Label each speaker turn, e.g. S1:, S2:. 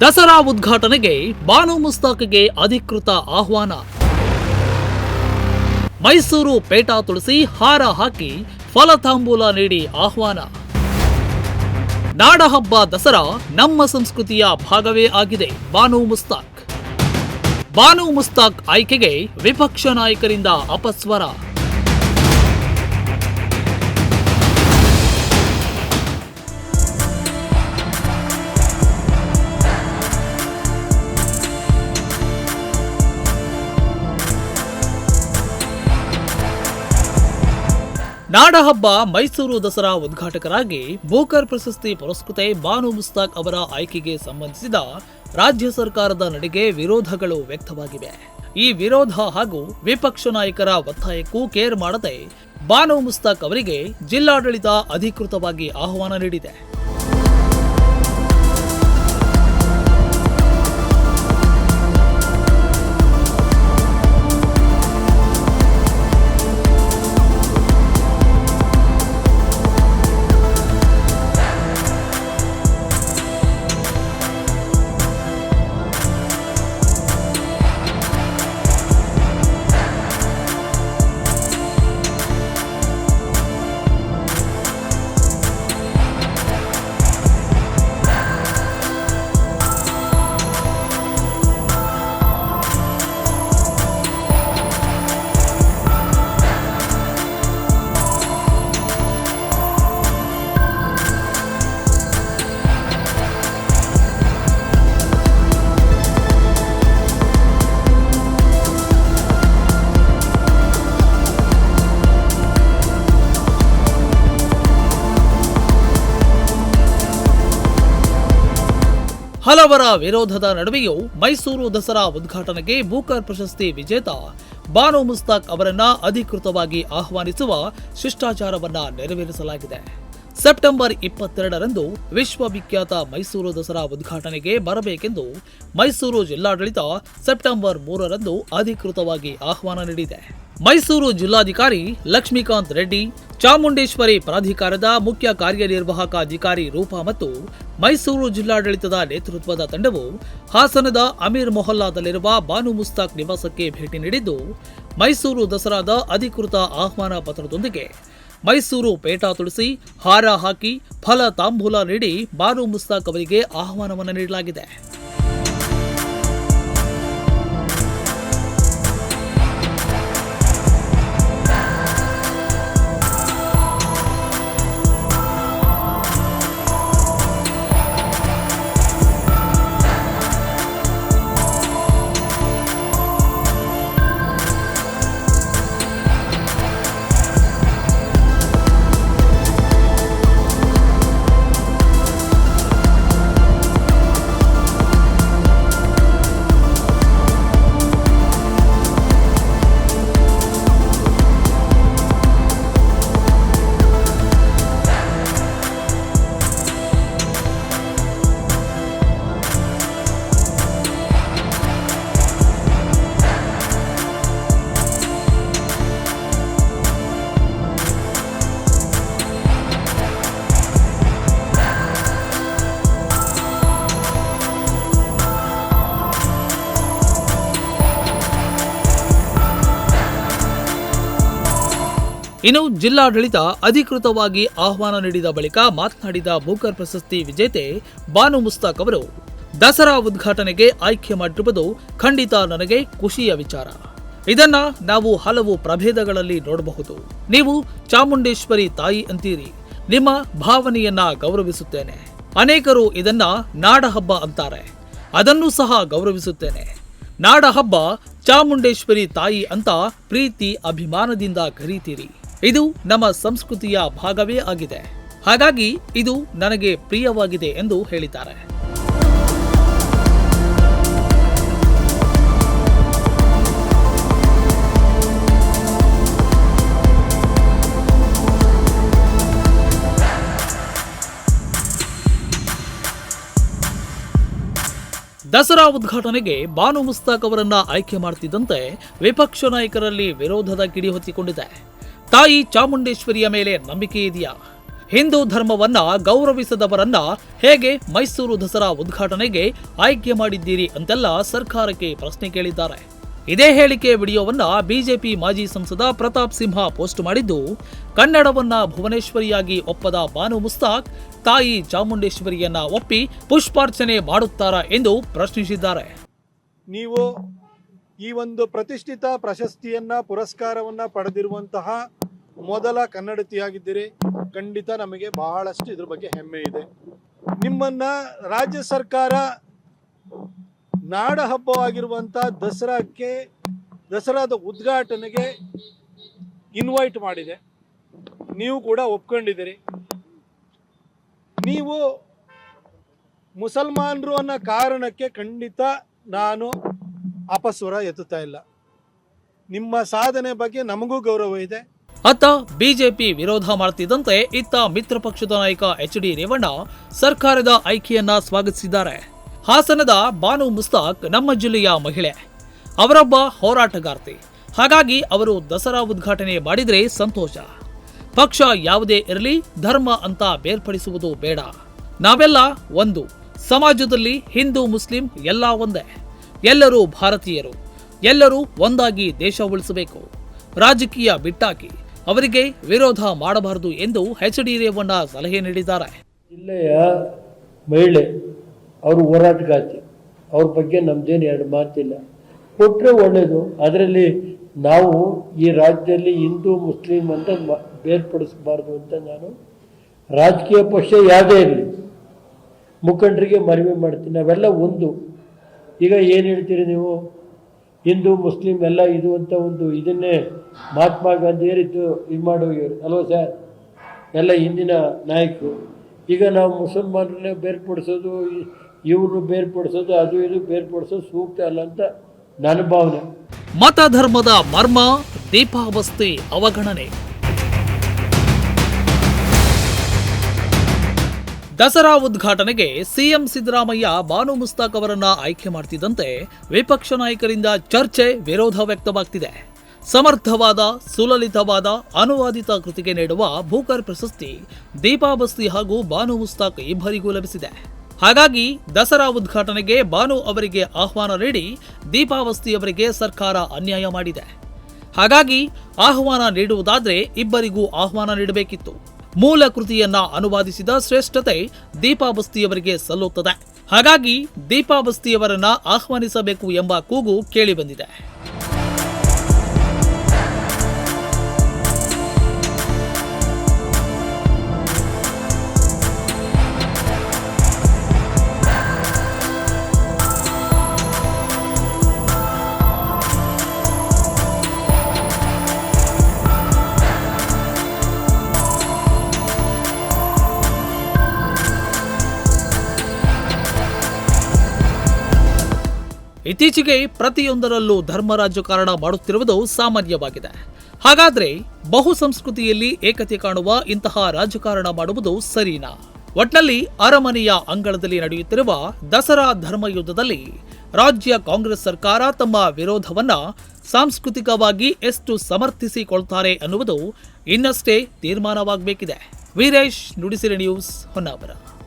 S1: ದಸರಾ ಉದ್ಘಾಟನೆಗೆ ಬಾನು ಮುಸ್ತಾಕ್ಗೆ ಅಧಿಕೃತ ಆಹ್ವಾನ. ಮೈಸೂರು ಪೇಟಾ ತುಳಸಿ ಹಾರ ಹಾಕಿ ಫಲತಾಂಬೂಲ ನೀಡಿ ಆಹ್ವಾನ. ನಾಡಹಬ್ಬ ದಸರಾ ನಮ್ಮ ಸಂಸ್ಕೃತಿಯ ಭಾಗವೇ ಆಗಿದೆ, ಬಾನು ಮುಸ್ತಾಕ್. ಬಾನು ಮುಸ್ತಾಕ್ ಆಯ್ಕೆಗೆ ವಿಪಕ್ಷ ನಾಯಕರಿಂದ ಅಪಸ್ವರ. ನಾಡಹಬ್ಬ ಮೈಸೂರು ದಸರಾ ಉದ್ಘಾಟಕರಾಗಿ ಬೋಕರ್ ಪ್ರಶಸ್ತಿ ಪುರಸ್ಕೃತೆ ಬಾನು ಮುಸ್ತಾಕ್ ಅವರ ಆಯ್ಕೆಗೆ ಸಂಬಂಧಿಸಿದ ರಾಜ್ಯ ಸರ್ಕಾರದ ನಡೆಗೆ ವಿರೋಧಗಳು ವ್ಯಕ್ತವಾಗಿವೆ. ಈ ವಿರೋಧ ಹಾಗೂ ವಿಪಕ್ಷ ನಾಯಕರ ಒತ್ತಾಯಕ್ಕೂ ಕೇರ್ ಮಾಡದೆ ಬಾನು ಮುಸ್ತಾಕ್ ಅವರಿಗೆ ಜಿಲ್ಲಾಡಳಿತ ಅಧಿಕೃತವಾಗಿ ಆಹ್ವಾನ ನೀಡಿದೆ. ಹಲವರ ವಿರೋಧದ ನಡುವೆಯೂ ಮೈಸೂರು ದಸರಾ ಉದ್ಘಾಟನೆಗೆ ಬೂಕರ್ ಪ್ರಶಸ್ತಿ ವಿಜೇತ ಬಾನು ಮುಸ್ತಾಕ್ ಅವರನ್ನ ಅಧಿಕೃತವಾಗಿ ಆಹ್ವಾನಿಸುವ ಶಿಷ್ಟಾಚಾರವನ್ನ ನೆರವೇರಿಸಲಾಗಿದೆ. ಸೆಪ್ಟೆಂಬರ್ ಇಪ್ಪತ್ತೆರಡರಂದು ವಿಶ್ವವಿಖ್ಯಾತ ಮೈಸೂರು ದಸರಾ ಉದ್ಘಾಟನೆಗೆ ಬರಬೇಕೆಂದು ಮೈಸೂರು ಜಿಲ್ಲಾಡಳಿತ ಸೆಪ್ಟೆಂಬರ್ ಮೂರರಂದು ಅಧಿಕೃತವಾಗಿ ಆಹ್ವಾನ ನೀಡಿದೆ. ಮೈಸೂರು ಜಿಲ್ಲಾಧಿಕಾರಿ ಲಕ್ಷ್ಮೀಕಾಂತ್ ರೆಡ್ಡಿ, ಚಾಮುಂಡೇಶ್ವರಿ ಪ್ರಾಧಿಕಾರದ ಮುಖ್ಯ ಕಾರ್ಯನಿರ್ವಾಹಕ ಅಧಿಕಾರಿ ರೂಪಾ ಮತ್ತು ಮೈಸೂರು ಜಿಲ್ಲಾಡಳಿತದ ನೇತೃತ್ವದ ತಂಡವು ಹಾಸನದ ಅಮೀರ್ ಮೊಹಲ್ಲಾದಲ್ಲಿರುವ ಬಾನು ಮುಸ್ತಾಕ್ ನಿವಾಸಕ್ಕೆ ಭೇಟಿ ನೀಡಿದ್ದು, ಮೈಸೂರು ದಸರಾದ ಅಧಿಕೃತ ಆಹ್ವಾನ ಪತ್ರದೊಂದಿಗೆ ಮೈಸೂರು ಪೇಟ ತುಳಸಿ ಹಾರ ಹಾಕಿ ಫಲ ತಾಂಬೂಲ ನೀಡಿ ಬಾನು ಮುಸ್ತಾಕ್ ಅವರಿಗೆ ಆಹ್ವಾನವನ್ನು ನೀಡಲಾಗಿದೆ. ಇನ್ನು ಜಿಲ್ಲಾಡಳಿತ ಅಧಿಕೃತವಾಗಿ ಆಹ್ವಾನ ನೀಡಿದ ಬಳಿಕ ಮಾತನಾಡಿದ ಬೂಕರ್ ಪ್ರಶಸ್ತಿ ವಿಜೇತೆ ಬಾನು ಮುಸ್ತಾಕ್ ಅವರು, ದಸರಾ ಉದ್ಘಾಟನೆಗೆ ಆಯ್ಕೆ ಮಾಡಿರುವುದು ಖಂಡಿತ ನನಗೆ ಖುಷಿಯ ವಿಚಾರ. ಇದನ್ನ ನಾವು ಹಲವು ಪ್ರಭೇದಗಳಲ್ಲಿ ನೋಡಬಹುದು. ನೀವು ಚಾಮುಂಡೇಶ್ವರಿ ತಾಯಿ ಅಂತೀರಿ. ನಿಮ್ಮ ಭಾವನೆಯನ್ನ ಗೌರವಿಸುತ್ತೇನೆ. ಅನೇಕರು ಇದನ್ನ ನಾಡಹಬ್ಬ ಅಂತಾರೆ. ಅದನ್ನು ಸಹ ಗೌರವಿಸುತ್ತೇನೆ. ನಾಡಹಬ್ಬ ಚಾಮುಂಡೇಶ್ವರಿ ತಾಯಿ ಅಂತ ಪ್ರೀತಿ ಅಭಿಮಾನದಿಂದ ಕರೀತೀರಿ. ಇದು ನಮ್ಮ ಸಂಸ್ಕೃತಿಯ ಭಾಗವೇ ಆಗಿದೆ. ಹಾಗಾಗಿ ಇದು ನನಗೆ ಪ್ರಿಯವಾಗಿದೆ ಎಂದು ಹೇಳಿದ್ದಾರೆ. ದಸರಾ ಉದ್ಘಾಟನೆಗೆ ಬಾನು ಮುಸ್ತಾಕ್ ಅವರನ್ನ ಆಯ್ಕೆ ಮಾಡ್ತಿದ್ದಂತೆ ವಿಪಕ್ಷ ನಾಯಕರಲ್ಲಿ ವಿರೋಧದ ಕಿಡಿ ಹೊತ್ತಿಕೊಂಡಿದೆ. ತಾಯಿ ಚಾಮುಂಡೇಶ್ವರಿಯ ಮೇಲೆ ನಂಬಿಕೆ ಇದೆಯಾ? ಹಿಂದೂ ಧರ್ಮವನ್ನ ಗೌರವಿಸದವರನ್ನ ಹೇಗೆ ಮೈಸೂರು ದಸರಾ ಉದ್ಘಾಟನೆಗೆ ಆಯ್ಕೆ ಮಾಡಿದ್ದೀರಿ ಅಂತೆಲ್ಲ ಸರ್ಕಾರಕ್ಕೆ ಪ್ರಶ್ನೆ ಕೇಳಿದ್ದಾರೆ. ಇದೇ ಹೇಳಿಕೆ ವಿಡಿಯೋವನ್ನ ಬಿಜೆಪಿ ಮಾಜಿ ಸಂಸದ ಪ್ರತಾಪ್ ಸಿಂಹ ಪೋಸ್ಟ್ ಮಾಡಿದ್ದು, ಕನ್ನಡವನ್ನ ಭುವನೇಶ್ವರಿಯಾಗಿ ಒಪ್ಪದ ಬಾನು ಮುಸ್ತಾಕ್ ತಾಯಿ ಚಾಮುಂಡೇಶ್ವರಿಯನ್ನ ಒಪ್ಪಿ ಪುಷ್ಪಾರ್ಚನೆ ಮಾಡುತ್ತಾರಾ ಎಂದು ಪ್ರಶ್ನಿಸಿದ್ದಾರೆ.
S2: ನೀವು ಈ ಒಂದು ಪ್ರತಿಷ್ಠಿತ ಪ್ರಶಸ್ತಿಯನ್ನ, ಪುರಸ್ಕಾರವನ್ನ ಪಡೆದಿರುವಂತಹ ಮೊದಲ ಕನ್ನಡತಿಯಾಗಿದ್ದೀರಿ. ಖಂಡಿತ ನಮಗೆ ಬಹಳಷ್ಟು ಇದ್ರ ಬಗ್ಗೆ ಹೆಮ್ಮೆ ಇದೆ. ನಿಮ್ಮನ್ನ ರಾಜ್ಯ ಸರ್ಕಾರ ನಾಡ ಹಬ್ಬವಾಗಿರುವಂಥ ದಸರಾಕ್ಕೆ, ದಸರಾದ ಉದ್ಘಾಟನೆಗೆ ಇನ್ವೈಟ್ ಮಾಡಿದೆ. ನೀವು ಕೂಡ ಒಪ್ಕೊಂಡಿದ್ದೀರಿ. ನೀವು ಮುಸಲ್ಮಾನರು ಅನ್ನೋ ಕಾರಣಕ್ಕೆ ಖಂಡಿತ ನಾನು ಅಪಸ್ವರ ಎತ್ತುತ್ತಾ ಇಲ್ಲ. ನಿಮ್ಮ ಸಾಧನೆ ಬಗ್ಗೆ ನಮಗೂ ಗೌರವ ಇದೆ.
S1: ಅತ್ತ ಬಿಜೆಪಿ ವಿರೋಧ ಮಾಡ್ತಿದ್ದಂತೆ ಇತ್ತ ಮಿತ್ರ ಪಕ್ಷದ ನಾಯಕ ಎಚ್ ಡಿ ರೇವಣ್ಣ ಸರ್ಕಾರದ ಆಯ್ಕೆಯನ್ನ ಸ್ವಾಗತಿಸಿದ್ದಾರೆ. ಹಾಸನದ ಬಾನು ಮುಸ್ತಾಕ್ ನಮ್ಮ ಜಿಲ್ಲೆಯ ಮಹಿಳೆ. ಅವರೊಬ್ಬ ಹೋರಾಟಗಾರ್ತಿ. ಹಾಗಾಗಿ ಅವರು ದಸರಾ ಉದ್ಘಾಟನೆ ಮಾಡಿದರೆ ಸಂತೋಷ. ಪಕ್ಷ ಯಾವುದೇ ಇರಲಿ, ಧರ್ಮ ಅಂತ ಬೇರ್ಪಡಿಸುವುದು ಬೇಡ. ನಾವೆಲ್ಲ ಒಂದು. ಸಮಾಜದಲ್ಲಿ ಹಿಂದೂ, ಮುಸ್ಲಿಂ ಎಲ್ಲ ಒಂದೇ. ಎಲ್ಲರೂ ಭಾರತೀಯರು. ಎಲ್ಲರೂ ಒಂದಾಗಿ ದೇಶ ಉಳಿಸಬೇಕು. ರಾಜಕೀಯ ಬಿಟ್ಟಾಕಿ. ಅವರಿಗೆ ವಿರೋಧ ಮಾಡಬಾರದು ಎಂದು ಎಚ್ ಡಿ ರೇವಣ್ಣ ಸಲಹೆ ನೀಡಿದ್ದಾರೆ.
S3: ಜಿಲ್ಲೆಯ ಮಹಿಳೆ, ಅವರು ಹೋರಾಟಗಾರ್ತಿ. ಅವ್ರ ಬಗ್ಗೆ ನಮ್ದೇನು ಎರಡು ಮಾತಿಲ್ಲ. ಕೊಟ್ಟರೆ ಒಳ್ಳೆಯದು ಅದರಲ್ಲಿ ನಾವು ಈ ರಾಜ್ಯದಲ್ಲಿ ಹಿಂದೂ, ಮುಸ್ಲಿಂ ಅಂತ ಬೇರ್ಪಡಿಸಬಾರ್ದು ಅಂತ ನಾನು ರಾಜಕೀಯ ಪಕ್ಷ ಯಾವುದೇ ಇರಲಿ, ಮುಖಂಡರಿಗೆ ಮನವಿ ಮಾಡ್ತೀನಿ. ನಾವೆಲ್ಲ ಒಂದು. ಈಗ ಏನು ಹೇಳ್ತೀರಿ ನೀವು? ಹಿಂದೂ, ಮುಸ್ಲಿಂ ಎಲ್ಲ ಇದು ಅಂತ ಒಂದು ಇದನ್ನೇ ಮಹಾತ್ಮ ಗಾಂಧಿಯರಿದ್ದು ಇದು ಇವರು. ಅಲ್ವಾ ಸರ್? ಎಲ್ಲ ಹಿಂದಿನ ನಾಯಕರು. ಈಗ ನಾವು ಮುಸಲ್ಮಾನರನ್ನೇ ಬೇರ್ಪಡಿಸೋದು ಇವರು ಬೇರ್ಪಡಿಸೋದು, ಅದು ಇದು ಬೇರ್ಪಡಿಸೋದು ಸೂಕ್ತ ಅಲ್ಲ ಅಂತ ನನ್ನ ಭಾವನೆ.
S1: ಮತ ಧರ್ಮದ ಮರ್ಮ ದೀಪಾವಸ್ತಿ ಅವಗಣನೆ. ದಸರಾ ಉದ್ಘಾಟನೆಗೆ ಸಿಎಂ ಸಿದ್ದರಾಮಯ್ಯ ಬಾನು ಮುಸ್ತಾಕ್ ಅವರನ್ನ ಆಯ್ಕೆ ಮಾಡ್ತಿದ್ದಂತೆ ವಿಪಕ್ಷ ನಾಯಕರಿಂದ ಚರ್ಚೆ ವಿರೋಧ ವ್ಯಕ್ತವಾಗ್ತಿದೆ. ಸಮರ್ಥವಾದ, ಸುಲಲಿತವಾದ, ಅನುವಾದಿತ ಕೃತಿಗೆ ನೀಡುವ ಭೂಕರ್ ಪ್ರಶಸ್ತಿ ದೀಪಾಬಸ್ತಿ ಹಾಗೂ ಬಾನು ಮುಸ್ತಾಕ್ ಇಬ್ಬರಿಗೂ ಲಭಿಸಿದೆ. ಹಾಗಾಗಿ ದಸರಾ ಉದ್ಘಾಟನೆಗೆ ಬಾನು ಅವರಿಗೆ ಆಹ್ವಾನ ನೀಡಿ ದೀಪಾವಸ್ತಿ ಅವರಿಗೆ ಸರ್ಕಾರ ಅನ್ಯಾಯ ಮಾಡಿದೆ. ಹಾಗಾಗಿ ಆಹ್ವಾನ ನೀಡುವುದಾದರೆ ಇಬ್ಬರಿಗೂ ಆಹ್ವಾನ ನೀಡಬೇಕಿತ್ತು. ಮೂಲ ಕೃತಿಯನ್ನ ಅನುವಾದಿಸಿದ ಶ್ರೇಷ್ಠತೆ ದೀಪಾಬಸ್ತಿಯವರಿಗೆ ಸಲ್ಲುತ್ತದೆ. ಹಾಗಾಗಿ ದೀಪಾಬಸ್ತಿಯವರನ್ನ ಆಹ್ವಾನಿಸಬೇಕು ಎಂಬ ಕೂಗು ಕೇಳಿಬಂದಿದೆ ಇತ್ತೀಚೆಗೆ ಪ್ರತಿಯೊಂದರಲ್ಲೂ ಧರ್ಮ ರಾಜಕಾರಣ ಮಾಡುತ್ತಿರುವುದು ಸಾಮಾನ್ಯವಾಗಿದೆ. ಹಾಗಾದ್ರೆ ಬಹು ಸಂಸ್ಕೃತಿಯಲ್ಲಿ ಏಕತೆ ಕಾಣುವ ಇಂತಹ ರಾಜಕಾರಣ ಮಾಡುವುದು ಸರಿನಾ? ಒಟ್ನಲ್ಲಿ ಅರಮನೆಯ ಅಂಗಳದಲ್ಲಿ ನಡೆಯುತ್ತಿರುವ ದಸರಾ ಧರ್ಮ ಯುದ್ಧದಲ್ಲಿ ರಾಜ್ಯ ಕಾಂಗ್ರೆಸ್ ಸರ್ಕಾರ ತಮ್ಮ ವಿರೋಧವನ್ನ ಸಾಂಸ್ಕೃತಿಕವಾಗಿ ಎಷ್ಟು ಸಮರ್ಥಿಸಿಕೊಳ್ತಾರೆ ಅನ್ನುವುದು ಇನ್ನಷ್ಟೇ ತೀರ್ಮಾನವಾಗಬೇಕಿದೆ. ವೀರೇಶ್ ನುಡಿಸಿರಿ ನ್ಯೂಸ್ ಹೊನ್ನಾವರ.